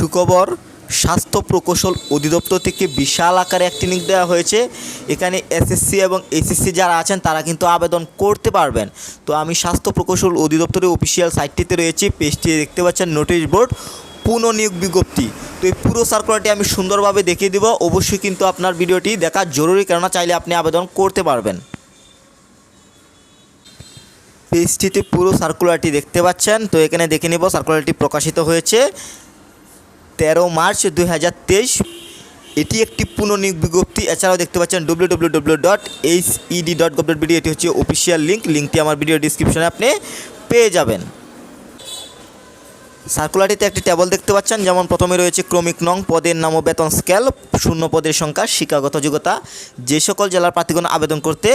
সুখবর স্বাস্থ্য প্রকৌশল অধিদপ্তর থেকে বিশাল আকারে একটি লিঙ্ক দেওয়া হয়েছে। এখানে এসএসসি এবং এসএসসি যারা আছেন, তারা কিন্তু আবেদন করতে পারবেন। তো আমি স্বাস্থ্য প্রকৌশল অধিদপ্তরের অফিসিয়াল সাইটটিতে রয়েছি পেজটি দেখতে পাচ্ছেন নোটিশ বোর্ড পুনঃনিয়োগ বিজ্ঞপ্তি। তো এই পুরো সার্কুলারটি আমি সুন্দরভাবে দেখিয়ে দেবো। অবশ্যই কিন্তু আপনার ভিডিওটি দেখা জরুরি, কেননা চাইলে আপনি আবেদন করতে পারবেন। পেজটিতে পুরো সার্কুলারটি দেখতে পাচ্ছেন। তো এখানে দেখে নেব সার্কুলারটি প্রকাশিত হয়েছে। তেরো মার্চ দুই হাজার তেইশ। এটি একটি পুনঃনিয়োগ বিজ্ঞপ্তি। এছাড়াও দেখতে পাচ্ছেন W W W dot H ED dot gov dot BD এটি হচ্ছে অফিসিয়াল লিঙ্ক লিঙ্কটি আমার ভিডিও ডিসক্রিপশনে আপনি পেয়ে যাবেন। সার্কুলারটিতে একটি টেবল দেখতে পাচ্ছেন, যেমন প্রথমে রয়েছে ক্রমিক নং, পদের নাম ও বেতন স্কেল শূন্য পদের সংখ্যা, শিক্ষাগত যোগ্যতা, যে সকল জেলার প্রার্থীগণ আবেদন করতে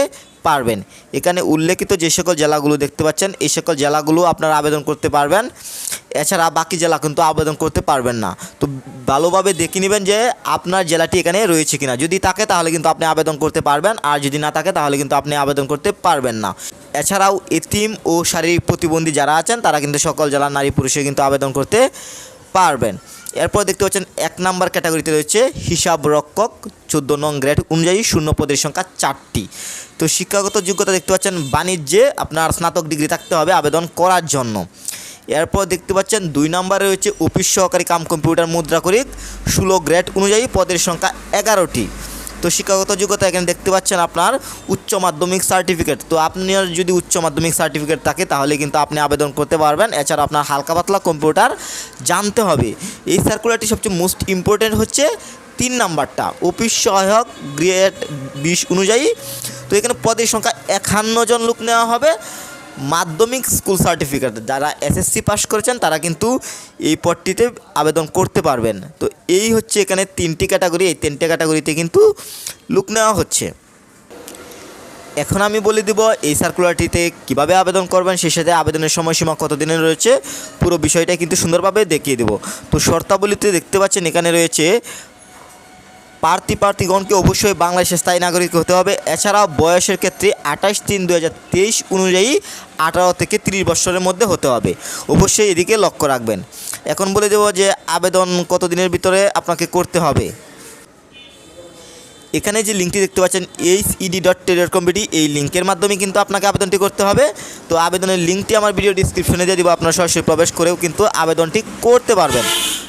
পারবেন। এখানে উল্লেখিত যে সকল জেলাগুলো দেখতে পাচ্ছেন, এই সকল জেলাগুলো আপনারা আবেদন করতে পারবেন। এছাড়া বাকি জেলা কিন্তু আবেদন করতে পারবেন না। তো ভালোভাবে দেখে নেবেন যে আপনার জেলাটি এখানে রয়েছে কিনা। যদি থাকে তাহলে কিন্তু আপনি আবেদন করতে পারবেন, আর যদি না থাকে তাহলে কিন্তু আপনি আবেদন করতে পারবেন না। এছাড়াও এতিম ও শারীরিক প্রতিবন্ধী যারা আছেন, তারা কিন্তু সকল জেলার নারী পুরুষে কিন্তু আবেদন করতে পারবেন। এরপর দেখতে পাচ্ছেন এক নাম্বার ক্যাটাগরিতে রয়েছে হিসাব রক্ষক, চোদ্দ নং গ্রেড অনুযায়ী শূন্য পদের সংখ্যা চারটি। তো শিক্ষাগত যোগ্যতা দেখতে পাচ্ছেন বাণিজ্যে আপনার স্নাতক ডিগ্রি থাকতে হবে আবেদন করার জন্য। এরপর দেখতে পাচ্ছেন দুই নম্বরে রয়েছে অফিস সহকারী কাম কম্পিউটার মুদ্রা মুদ্রাকরিক ষোলো গ্রেড অনুযায়ী পদের সংখ্যা এগারোটি। তো শিক্ষাগত যোগ্যতা এখানে দেখতে পাচ্ছেন আপনার উচ্চ মাধ্যমিক সার্টিফিকেট। তো আপনার যদি উচ্চ মাধ্যমিক সার্টিফিকেট থাকে, তাহলে কিন্তু আপনি আবেদন করতে পারবেন। এছাড়া আপনার হালকা পাতলা কম্পিউটার জানতে হবে। এই সার্কুলারটি সবচেয়ে মোস্ট ইম্পর্টেন্ট হচ্ছে তিন নাম্বারটা, অফিস সহায়ক গ্রেড বিশ অনুযায়ী। তো এখানে পদের সংখ্যা একান্ন জন লোক নেওয়া হবে। মাধ্যমিক স্কুল সার্টিফিকেট। যারা এসএসসি পাস করেছেন, তারা কিন্তু এই পদটিতে আবেদন করতে পারবেন। তো এই হচ্ছে এখানে তিনটি ক্যাটাগরি এই তিনটে ক্যাটাগরিতে কিন্তু লুক নেওয়া হচ্ছে। এখন আমি বলে দিব এই সার্কুলারটিতে কীভাবে আবেদন করবেন, সেই সাথে আবেদনের সময়সীমা কত দিনের রয়েছে, পুরো বিষয়টা কিন্তু সুন্দরভাবে দেখিয়ে দেব। তো শর্তাবলীতে দেখতে পাচ্ছেন এখানে রয়েছে প্রার্থী প্রার্থীগণকে অবশ্যই বাংলাদেশের স্থায়ী নাগরিক হতে হবে। এছাড়াও বয়সের ক্ষেত্রে আঠাশ তিন দু অনুযায়ী আঠারো থেকে তিরিশ বছরের মধ্যে হতে হবে। অবশ্যই এদিকে লক্ষ্য রাখবেন। এখন বলে দেবো যে আবেদন কত দিনের ভিতরে আপনাকে করতে হবে। এখানে যে লিঙ্কটি দেখতে পাচ্ছেন H ED dot telecom BD এই লিঙ্কের মাধ্যমে কিন্তু আপনাকে আবেদনটি করতে হবে। তো আবেদনের লিঙ্কটি আমার ভিডিও ডিসক্রিপশনে দিয়ে দিব, আপনারা সরাসরি প্রবেশ করেও কিন্তু আবেদনটি করতে পারবেন।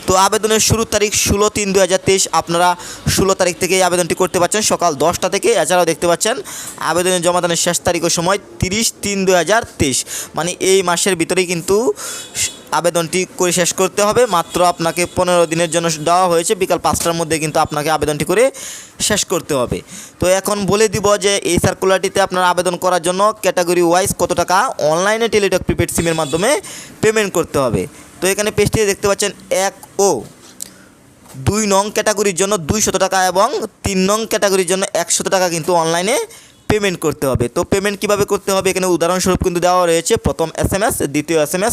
তো আবেদনের শুরুর তারিখ ষোলো তিন দু আপনারা ষোলো তারিখ থেকে আবেদনটি করতে পারছেন, সকাল দশটা থেকে। এছাড়াও দেখতে পাচ্ছেন, আবেদনের জমাদানের শেষ তারিখের সময় তিরিশ তিন দু মানে এই মাসের ভিতরেই কিন্তু আবেদনটি করে শেষ করতে হবে। মাত্র আপনাকে পনেরো দিনের জন্য দেওয়া হয়েছে। বিকাল পাঁচটার মধ্যে কিন্তু আপনাকে আবেদনটি করে শেষ করতে হবে। তো এখন বলে দিব যে, এই সার্কুলারটিতে আপনার আবেদন করার জন্য ক্যাটাগরি ওয়াইজ কত টাকা? অনলাইনে টেলিটক প্রিপেড সিমের মাধ্যমে পেমেন্ট করতে হবে। তো এখানে পেজটি দেখতে পাচ্ছেন এক ও। দুই নং ক্যাটাগরির জন্য দুইশত টাকা এবং তিন নং ক্যাটাগরির জন্য একশত টাকা কিন্তু অনলাইনে পেমেন্ট করতে হবে। তো পেমেন্ট কীভাবে করতে হবে? এখানে উদাহরণস্বরূপ কিন্তু দেওয়া রয়েছে। প্রথম এস এম এস দ্বিতীয় এস এম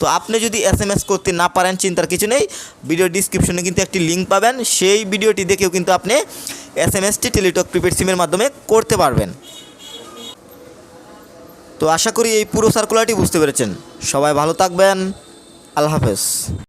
তো আপনি যদি এস এম এস করতে না পারেন, চিন্তার কিছু নেই। ভিডিও ডিসক্রিপশনে কিন্তু একটি লিঙ্ক পাবেন। সেই ভিডিওটি দেখেও কিন্তু আপনি S M ST Teletalk prepaid সিমের মাধ্যমে করতে পারবেন। তো আশা করি এই পুরো সার্কুলারটি বুঝতে পেরেছেন। সবাই ভালো থাকবেন। আল্লাহ হাফেজ।